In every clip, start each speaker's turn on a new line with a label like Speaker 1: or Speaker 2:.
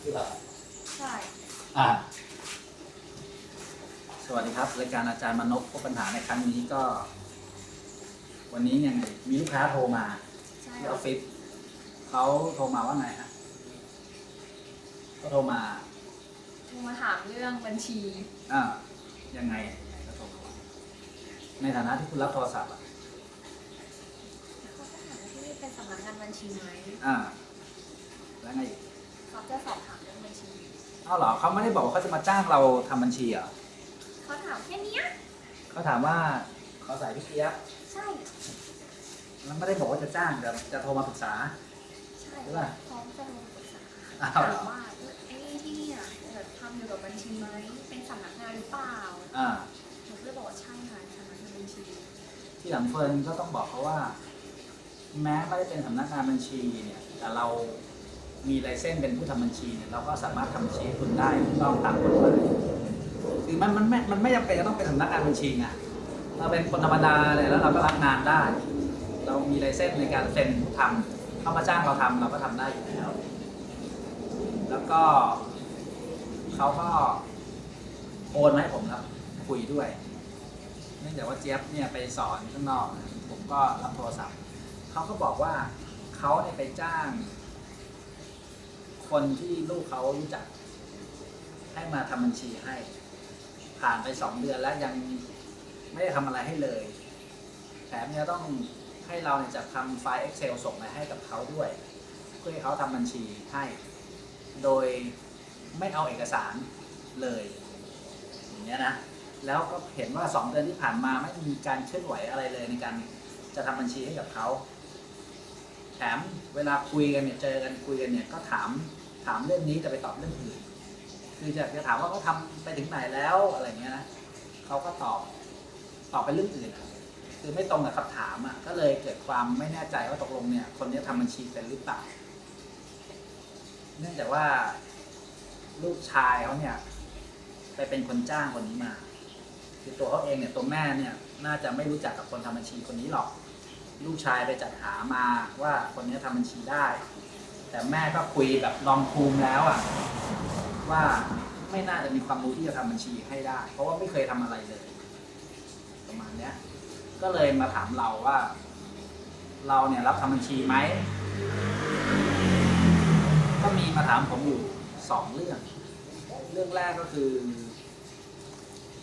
Speaker 1: คือแบบ
Speaker 2: ใช่
Speaker 1: อ่าสวัสดีครับรายการอาจารย์มนพพบปัญหาในครั้งนี้ก็ วันนี้เนี่ยมีลูกค้าโทรมา
Speaker 2: ใช่
Speaker 1: ที่ออฟฟิศเขาโทรมาว่าไงฮะเขาโทรมา
Speaker 2: โทรมาถามเรื่องบัญชี
Speaker 1: อ่ายังไงเขาโทรมาว่าในฐานะที่คุณรับโทรศัพท์อะ
Speaker 2: เขาก็ถามว่าที่นี่เป็นสำนักงานบัญชีไหม
Speaker 1: อ่า แล้วไงอีก
Speaker 2: เขาจะสอบถามเรื่องบัญชี
Speaker 1: เอ้าเหรอเขาไม่ได้บอกว่าเขาจะมาจ้างเราทำบัญชีเหรอ
Speaker 2: เขาถามแค่เนี้ย
Speaker 1: เขาถามว่าเขาใส่พี่เกียบ
Speaker 2: ใช่
Speaker 1: แล้วไม่ได้บอกว่าจะจ้างแต่จะโทรมาปรึกษา
Speaker 2: ใช่
Speaker 1: หรือเปล่า
Speaker 2: พร้อมจะลงปรึกษา
Speaker 1: อ้าว
Speaker 2: ถา
Speaker 1: เหร
Speaker 2: ม
Speaker 1: อ
Speaker 2: ว่าเออไอ้ที่เนี่ยเกิดทำอยู่กับบัญชีไหมเป็นสำนักงานหรือเปล่า
Speaker 1: อ่า
Speaker 2: หนูก็เลยบอกว่าใช่ค่ะสำนักงานบัญชี
Speaker 1: ที่หลังเฟิร์นก็ต้องบอกเขาว่า แม้ไม่ได้เป็นสำนักงานบัญชีเนี่ย แต่เรา มีไลเซนส์เป็นผู้ทำบัญชีเนี่ยเราก็สามารถทำบัญชีให้คุณได้ต้องตามกฎหมายคือมันมันไม่มันไม่จำเป็นจะต้องเป็นสำนักงานบัญชีไงเราเป็นคนธรรมดาเลยแล้วเราก็รับงานได้ เรามีไลเซนส์ในการเซ็นทำเข้ามาจ้างเราทำเราก็ทำได้อยู่แล้ว แล้วก็เขาก็โอนมาให้ผมครับ คุยด้วยเนื่องจากว่าเจี๊ยบเนี่ยไปสอนข้างนอก ผมก็รับโทรศัพท์เขาก็บอกว่าเขาเนี่ยไปจ้าง คนที่ลูกเขารู้จัก ให้มาทำบัญชีให้ ผ่านไปสองเดือนแล้วยังไม่ได้ทำอะไรให้เลยแถมเนี่ยต้องให้เราเนี่ยจะทำไฟล์ Excel ส่งไปให้กับเขาด้วย เพื่อให้เขาทำบัญชีให้ โดยไม่เอาเอกสารเลยอย่างเงี้ยนะ แล้วก็เห็นว่า 2 เดือนที่ผ่านมาไม่มีการเคลื่อนไหวอะไรเลยในการจะทำบัญชีให้กับเขา แถมเวลาคุยกันเนี่ยเจอกันคุยกันเนี่ยก็ถามถามเรื่องนี้แต่ไปตอบเรื่องอื่น คือจะจะถามว่าเขาทำไปถึงไหนแล้วอะไรเงี้ยนะเขาก็ตอบตอบไปเรื่องอื่นคือไม่ตรงกับคำถามอะก็เลยเกิดความไม่แน่ใจว่าตกลงเนี่ย คนนี้ทำบัญชีเป็นหรือเปล่าเนื่องจากว่าลูกชายเขาเนี่ยไปเป็นคนจ้างคนนี้มาคือตัวเขาเองเนี่ยตัวแม่เนี่ย น่าจะไม่รู้จักกับคนทำบัญชีคนนี้หรอก ลูกชายไปจัดหามาว่าคนนี้ทำบัญชีได้ แต่แม่ก็คุยแบบลองภูมิแล้วอะว่าไม่น่าจะมีความรู้ที่จะทำบัญชีให้ได้ เพราะว่าไม่เคยทำอะไรเลย ประมาณเนี้ย ก็เลยมาถามเราว่า เราเนี่ยรับทำบัญชีไหม ก็มีมาถามผมอยู่สองเรื่อง เรื่องแรกก็คือ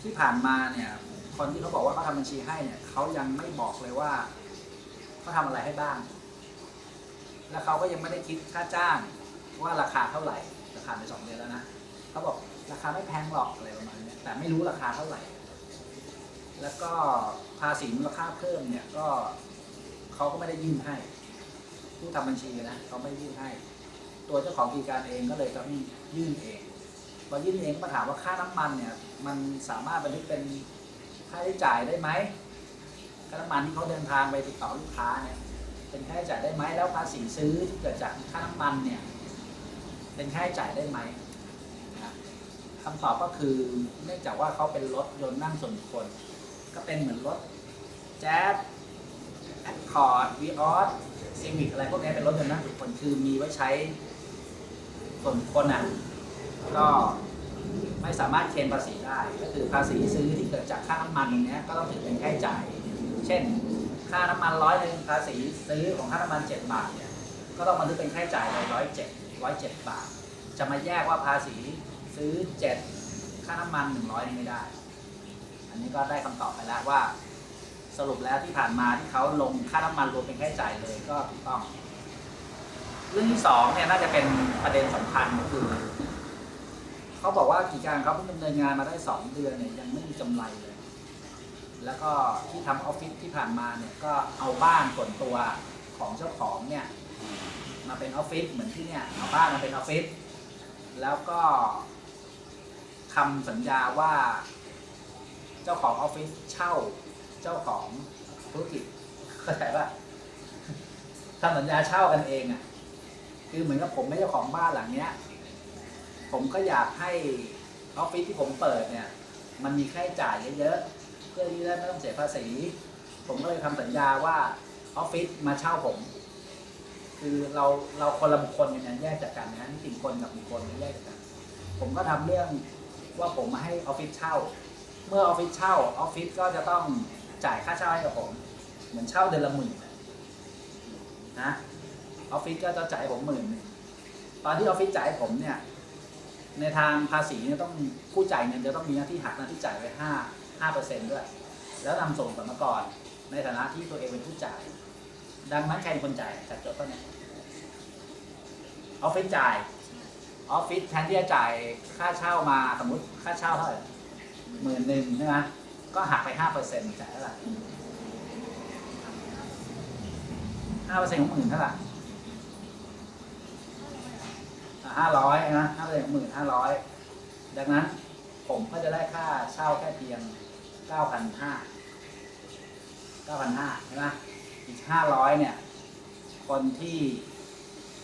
Speaker 1: ที่ผ่านมาเนี่ย คนที่เขาบอกว่าเขาทำบัญชีให้เนี่ยเขายังไม่บอกเลยว่า เขาทำอะไรให้บ้าง แล้วเขาก็ยังไม่ได้คิดค่าจ้างว่าราคาเท่าไหร่ ราคาไปสองเดือนแล้วนะเขาบอกราคาไม่แพงหรอกอะไรประมาณนี้แต่ไม่รู้ราคาเท่าไหร่ แล้วก็ภาษีมูลค่าเพิ่มเนี่ยก็เขาก็ไม่ได้ยื่นให้ ผู้ทำบัญชีนะเขาไม่ยื่นให้ ตัวเจ้าของกิจการเองก็เลยต้องยื่นเองพอยื่นเองมาถามว่าค่าน้ำมันเนี่ย มันสามารถบันทึกเป็นค่าใช้จ่ายได้ไหม ค่าน้ำมันที่เขาเดินทางไปติดต่อลูกค้าเนี่ยเป็นค่าใช้จ่ายได้ไหมแล้วภาษีซื้อที่เกิดจากค่าน้ำมันเนี่ยเป็นค่าใช้จ่ายได้ไหมนะคำตอบก็คือเนื่องจากว่าเขาเป็นรถยนต์นั่งส่วนบุคคลก็เป็นเหมือนรถแจ๊สแอคคอร์ดวีออสซีวิกอะไรพวกนี้เป็นรถยนต์นั่งส่วนบุคคลคือมีไว้ใช้ส่วนบุคคลอะก็ไม่สามารถเคลมภาษีได้ ก็คือภาษีซื้อที่เกิดจากค่าน้ำมันตรงเนี้ยก็ต้องถือเป็นค่าใช้จ่าย เช่น ค่าน้ำมันร้อยหนึ่งภาษีซื้อของค่าน้ำมันเจ็ดบาทเนี่ยก็ต้องบันทึกเป็นค่าใช้จ่ายเลยร้อยเจ็ดร้อยเจ็ดบาท จะมาแยกว่าภาษีซื้อเจ็ดค่าน้ำมันหนึ่งร้อยไม่ได้ อันนี้ก็ได้คำตอบไปแล้วว่า สรุปแล้วที่ผ่านมาที่เขาลงค่าน้ำมันรวมเป็นค่าใช้จ่ายเลยก็ถูกต้อง เรื่องที่สองเนี่ยน่าจะเป็นประเด็นสำคัญก็คือเขาบอกว่ากิจการเขาเพิ่งดำเนินงานมาได้สองเดือนเนี่ยยังไม่มีกำไรเลย แล้วก็ที่ทำออฟฟิศที่ผ่านมาเนี่ยก็เอาบ้านส่วนตัวของเจ้าของเนี่ยมาเป็นออฟฟิศเหมือนที่เนี่ยเอาบ้านมาเป็นออฟฟิศแล้วก็ทำสัญญาว่าเจ้าของออฟฟิศเช่าเจ้าของธุรกิจเข้าใจป่ะทำสัญญาเช่ากันเองอะคือเหมือนกับผมเป็นเจ้าของบ้านหลังเนี้ย ผมก็อยากให้ออฟฟิศที่ผมเปิดเนี่ย มันมีค่าใช้จ่ายเยอะๆ เพื่อที่จะไม่ต้องเสียภาษี ผมก็เลยทำสัญญาว่าออฟฟิศมาเช่าผม คือเราเราคนละบุคคลกันนี่ยแยกจากกันนะนิติบุคคลกับบุคคลเนี่ยแยกจากกัน ผมก็ทำเรื่องว่าผมมาให้ออฟฟิศเช่า เมื่อออฟฟิศเช่าออฟฟิศก็จะต้องจ่ายค่าเช่าให้กับผม เหมือนเช่าเดือนละหมื่นนะออฟฟิศก็จะจ่ายผมหมื่นตอนที่ออฟฟิศจ่ายผมเนี่ย ในทางภาษีเนี่ยต้องผู้จ่ายเงินจะต้องมีหน้าที่หักหน้าที่จ่ายไว้ห้าห้าเปอร์เซ็นต์ด้วย แล้วนำส่งสรรพากรในฐานะที่ตัวเองเป็นผู้จ่าย ดังนั้นใครเป็นคนจ่ายจัดจดก็เนี่ยออฟฟิศจ่ายออฟฟิศแทนที่จะจ่ายค่าเช่ามาสมมติค่าเช่าเท่าไหร่หมื่นหนึ่งใช่ไหมก็หักไปห้าเปอร์เซ็นต์จ่ายเท่าไหร่ห้าเปอร์เซ็นต์ของหมื่นเท่าไหร่ ห้าร้อยนะห้าเปอร์เซ็นต์ของหมื่นห้าร้อยดังนั้นผมก็จะได้ค่าเช่าแค่เพียงเก้าพันห้าเก้าพันห้าใช่ไหมอีกห้าร้อยเนี่ย คนที่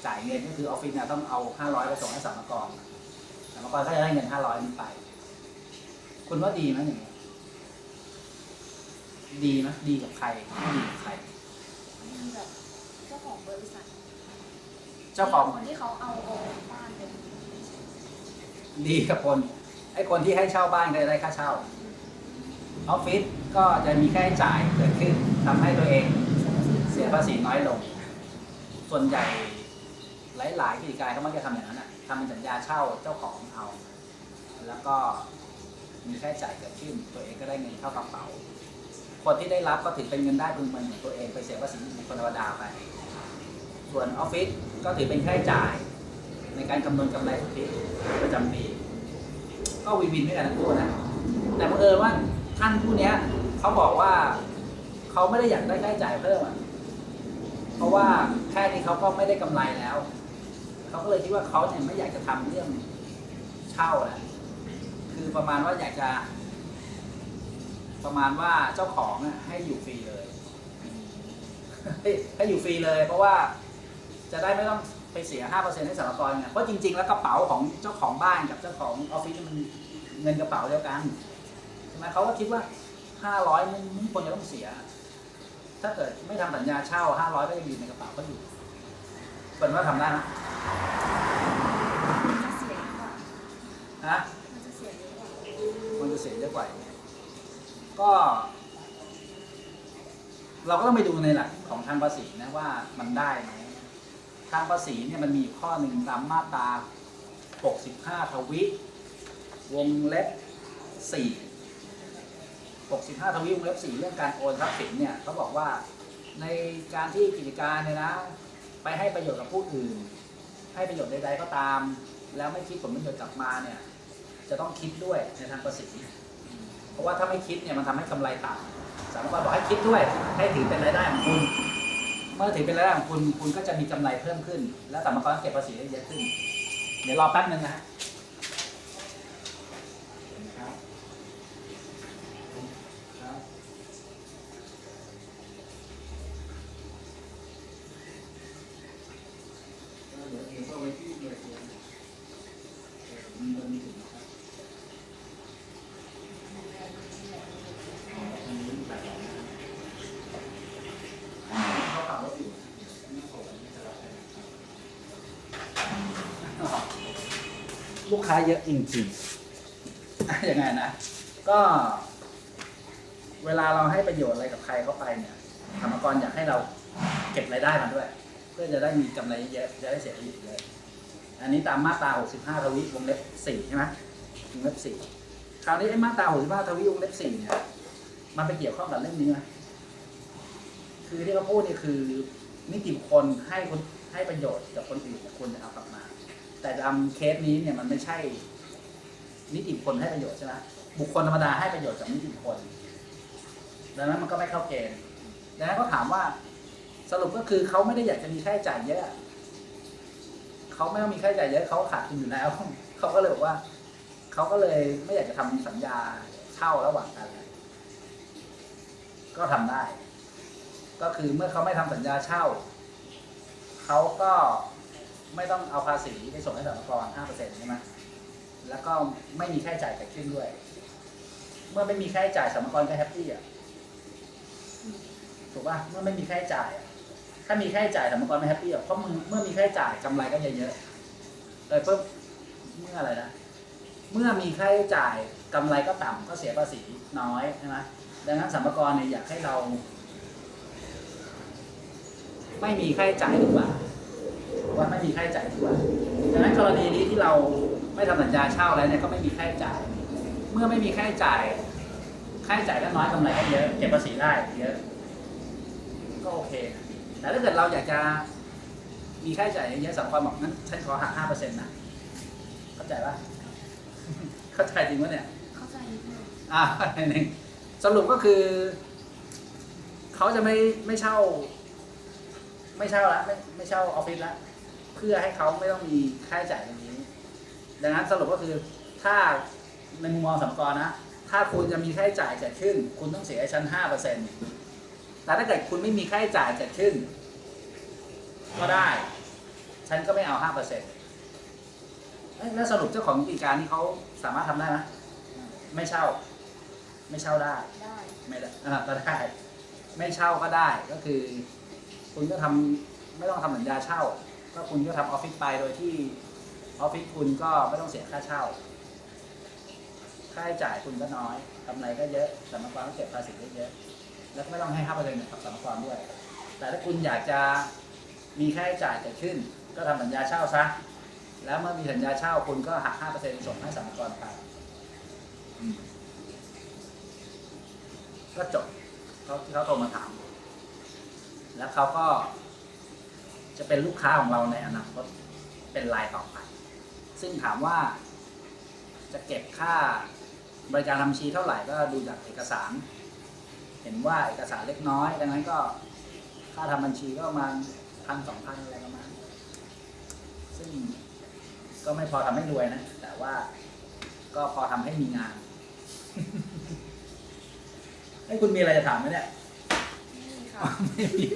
Speaker 1: จ่ายเงินก็คือออฟฟิศเนี่ยต้องเอาห้าร้อยไปส่งให้สรรพากรสรรพากรก็จะได้เงินห้าร้อยนี้ไป คุณว่าดีไหมอย่างเงี้ยดีไหมดีกับใครไม่ดีกับใคร
Speaker 2: มีแบบเจ้าของบริษัท
Speaker 1: เจ้าของ
Speaker 2: คนที่เขาเอาโอนบ้านเป็น
Speaker 1: ดีกับคนไอ้คนที่ให้เช่าบ้านก็จะได้ค่าเช่าออฟฟิศก็จะมีค่าใช้จ่ายเกิดขึ้นทำให้ตัวเองเสียภาษีน้อยลง ส่วนใหญ่หลายๆกิจการเขามักจะทำอย่างนั้นนะทำเป็นสัญญาเช่าเจ้าของเอา แล้วก็มีค่าใช้จ่ายเกิดขึ้น ตัวเองก็ได้เงินเข้ากระเป๋า คนที่ได้รับก็ถือเป็นเงินได้พึงมันของตัวเองไปเสียภาษีบุคคลธรรมดาไป ส่วนออฟฟิศก็ถือเป็นค่าใช้จ่าย ในการคำนวณกำไรสุทธิประจำปีก็วินวินด้วยกันทั้งคู่นะ แต่บังเอิญว่าท่านผู้นี้เขาบอกว่าเขาไม่ได้อยากได้ค่าใช้จ่ายเพิ่มอะเพราะว่าแค่นี้เขาก็ไม่ได้กำไรแล้วเขาก็เลยคิดว่าเขาเนี่ยไม่อยากจะทำเรื่องเช่าแหละคือประมาณว่าอยากจะ ประมาณว่าเจ้าของให้อยู่ฟรีเลย ให้อยู่ฟรีเลย เพราะว่า จะได้ไม่ต้องไปเสีย 5%ให้สรรพากรไงเพราะจริง ๆ แล้วกระเป๋าของเจ้าของบ้านกับเจ้าของออฟฟิศมันเงินกระเป๋าเดียวกันใช่ไหมเขาก็คิดว่า 500มันไม่ควรจะต้องเสีย ถ้าเกิดไม่ทำสัญญาเช่า 500 ก็จะอยู่ในกระเป๋าก็อยู่เป็นว่าทำได้ไหม
Speaker 2: จะเสียเยอะกว่า
Speaker 1: นะ
Speaker 2: มันจะเสียเยอะกว่า
Speaker 1: มันจะเสียเยอะกว่าอย่างเงี้ยก็เราก็ต้องไปดูในหลักของทางภาษีนะว่ามันได้ไหม ทางภาษีเนี่ยมันมีข้อหนึ่งตามมาตรา 65 ทวิ วงเล็บ 4 65 ทวิวงเล็บ 4 เรื่องการโอนทรัพย์สินเนี่ยเขาบอกว่าในการที่กิจการเนี่ยนะ ไปให้ประโยชน์กับผู้อื่น ให้ประโยชน์ใดๆก็ตาม แล้วไม่คิดผลประโยชน์กลับมาเนี่ยจะต้องคิดด้วยในทางภาษีเพราะว่าถ้าไม่คิดเนี่ยมันทำให้กำไรต่ำสามกรบอกให้คิดด้วยให้ถือเป็นรายได้ของคุณ เมื่อถือเป็นรายได้ของคุณคุณก็จะมีกำไรเพิ่มขึ้น และสรรพากรก็เก็บภาษีได้เยอะขึ้น เดี๋ยวรอแป๊บนึงนะฮะครับครับก็เดี๋ยวเดี๋ยวก็ไปที่หน่วยเรียนเออมีมันมีถึงนะครับอ๋ออันนี้แบบไหนนะเขาขับรถอยู่ไม่โผล่ไม่จะรับใครนะครับ ลูก ค้าเยอะจริงๆยังไงนะ ก็ เวลาเราให้ประโยชน์อะไรกับใครเข้าไปเนี่ยธรรมกรอยากให้เราเก็บรายได้มาด้วย เพื่อจะได้มีกำไรเยอะจะได้เสียภาษีเยอะอันนี้ตามมาตรา 65 ทวิวงเล็บ 4 ใช่ไหมวงเล็บ 4 คราวนี้ไอ้มาตรา 65 ทวิวงเล็บ 4 เนี่ย มันไปเกี่ยวข้องกับเรื่องนี้ไหมคือที่เขาพูดเนี่ยคือนิติบุคคลให้คนให้ประโยชน์กับคนอื่นควรจะเอากลับมา แต่ทำเคสนี้เนี่ยมันไม่ใช่นิติบุคคลให้ประโยชน์ใช่ไหมบุคคลธรรมดาให้ประโยชน์กับนิติบุคคลดังนั้นมันก็ไม่เข้าเกณฑ์ดังนั้นก็ถามว่าสรุปก็คือเขาไม่ได้อยากจะมีค่าใช้จ่ายเยอะเขาไม่ต้องมีค่าใช้จ่ายเยอะเขาขาดทุนอยู่แล้วเขาก็เลยบอกว่าเขาก็เลยไม่อยากจะทำสัญญาเช่าระหว่างกันก็ทำได้ ก็คือเมื่อเขาไม่ทำสัญญาเช่าเขาก็ ไม่ต้องเอาภาษีไปส่งให้สรรพากร5%ใช่ไหมแล้วก็ไม่มีค่าใช้จ่ายเกิดขึ้นด้วย เมื่อไม่มีค่าใช้จ่ายสรรพากรก็แฮปปี้อะถูกป่ะเมื่อไม่มีค่าใช้จ่ายอะถ้ามีค่าใช้จ่ายสมมติว่าไม่แฮปปี้หรอกเพราะมึงเมื่อมีค่าใช้จ่ายกำไรก็จะเยอะเลยเพิ่มเมื่ออะไรนะเมื่อมีค่าใช้จ่ายกำไรก็ต่ำก็เสียภาษีน้อยใช่ไหมดังนั้นสัมภากรเนี่ยอยากให้เรา ไม่มีค่าใช้จ่ายดีกว่า ว่าไม่มีค่าใช้จ่ายดีกว่าดังนั้นกรณีนี้ที่เราไม่ทำสัญญาเช่าแล้วเนี่ยก็ไม่มีค่าใช้จ่าย เมื่อไม่มีค่าใช้จ่ายค่าใช้จ่ายก็น้อยกำไรก็เยอะเก็บภาษีได้เยอะก็โอเคนะแต่ถ้าเกิดเราอยากจะมีค่าใช้จ่ายเยอะสัมภาระบอกงั้นฉันขอหักห้าเปอร์เซ็นต์นะเข้าใจปะเข้าใจจริงปะเนี่ย
Speaker 2: เข้าใจนิดนึง
Speaker 1: อ่าหนึ่งสรุปก็คือเขาจะไม่ไม่เช่า ไม่เช่าละไม่ไม่เช่าออฟฟิศละ เพื่อให้เขาไม่ต้องมีค่าใช้จ่ายตรงนี้ ดังนั้นสรุปก็คือถ้าในมุมมองสัมภาระนะ ถ้าคุณจะมีค่าใช้จ่ายเกิดขึ้น คุณต้องเสียให้นห้าเปอร์เซ็นต์แต่ถ้าเกิดคุณไม่มีค่าใช้จ่ายเกิดขึ้น ก็ได้ ฉันก็ไม่เอาห้าเปอร์เซ็นต์แล้วสรุปเจ้าของกิจการนี่เขาสามารถทำได้ไหมไม่เช่า ไม่เช่าได้
Speaker 2: ได้
Speaker 1: ไม่ได้อ่าก็ได้ ไม่เช่าก็ได้ก็คือ คุณก็ทำไม่ต้องทำสัญญาเช่า ก็คุณก็ทำออฟฟิศไปโดยที่ออฟฟิศคุณก็ไม่ต้องเสียค่าเช่า ค่าใช้จ่ายคุณก็น้อยกำไรก็เยอะสมรรถก็เก็บภาษีได้เยอะ แล้วก็ไม่ต้องให้ห้าเปอร์เซ็นต์กับสมรรถด้วย แต่ถ้าคุณอยากจะมีค่าใช้จ่ายเกิดขึ้น ก็ทำสัญญาเช่าซะ แล้วเมื่อมีสัญญาเช่าคุณก็หักห้าเปอร์เซ็นต์ส่งให้สมรรถไปอืมก็จบเขาที่เขาโทรมาถาม แล้วเขาก็ จะเป็นลูกค้าของเราในอนาคตเป็นรายต่อไป ซึ่งถามว่าจะเก็บค่าบริการทำบัญชีเท่าไหร่ก็ดูจากเอกสาร เห็นว่าเอกสารเล็กน้อย ดังนั้นก็ค่าทำบัญชีก็ประมาณพันสองพันอะไรประมาณซึ่งก็ไม่พอทำให้รวยนะ แต่ว่าก็พอทำให้มีงานให้คุณมีอะไรจะถามไหมเนี่ย
Speaker 2: นี่มีค่ะ
Speaker 1: ไม่มี